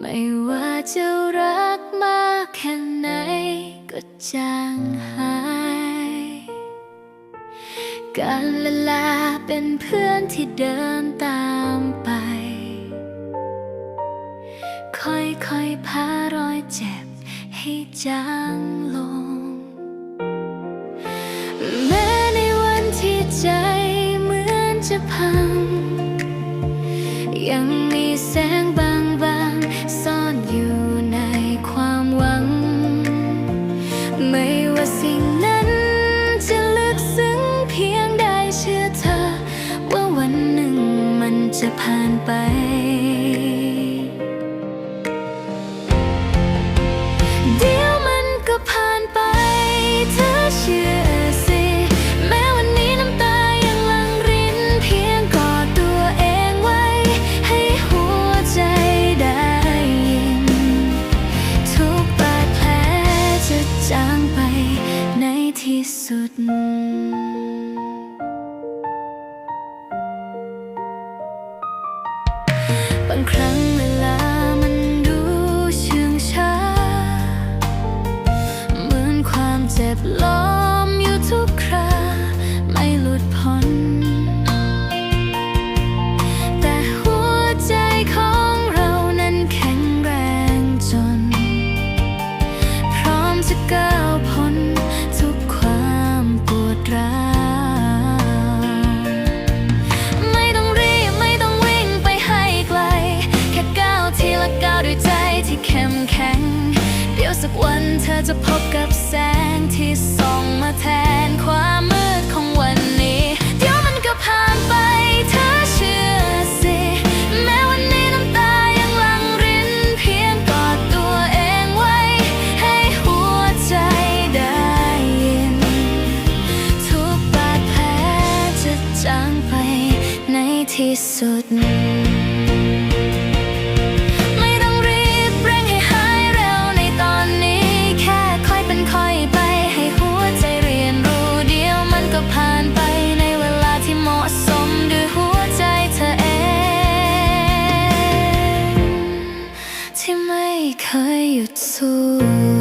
ไม่ว่าจะรักมากแค่ไหนก็จางหาย การละลาเป็นเพื่อนที่เดินตามไป ค่อยค่อยพารอยเจ็บให้จางลง ว่าสิ่งนั้นจะลึกซึ้งเพียงใดเชื่อเธอ ว่าวันหนึ่งมันจะผ่านไป ที่สุด บางครั้งเวลามันดูเชื่องช้า เหมือนความเจ็บล้ สักวันเธอจะพบกับแสงที่ส่องมาแทนความมืดของวันนี้ เดี๋ยวมันก็ผ่านไปเธอเชื่อสิ แม้วันนี้น้ำตายังลังรินเพียงกอดตัวเองไว้ ให้หัวใจได้ยิน ทุกบาดแผลจะจางไปในที่สุด it's so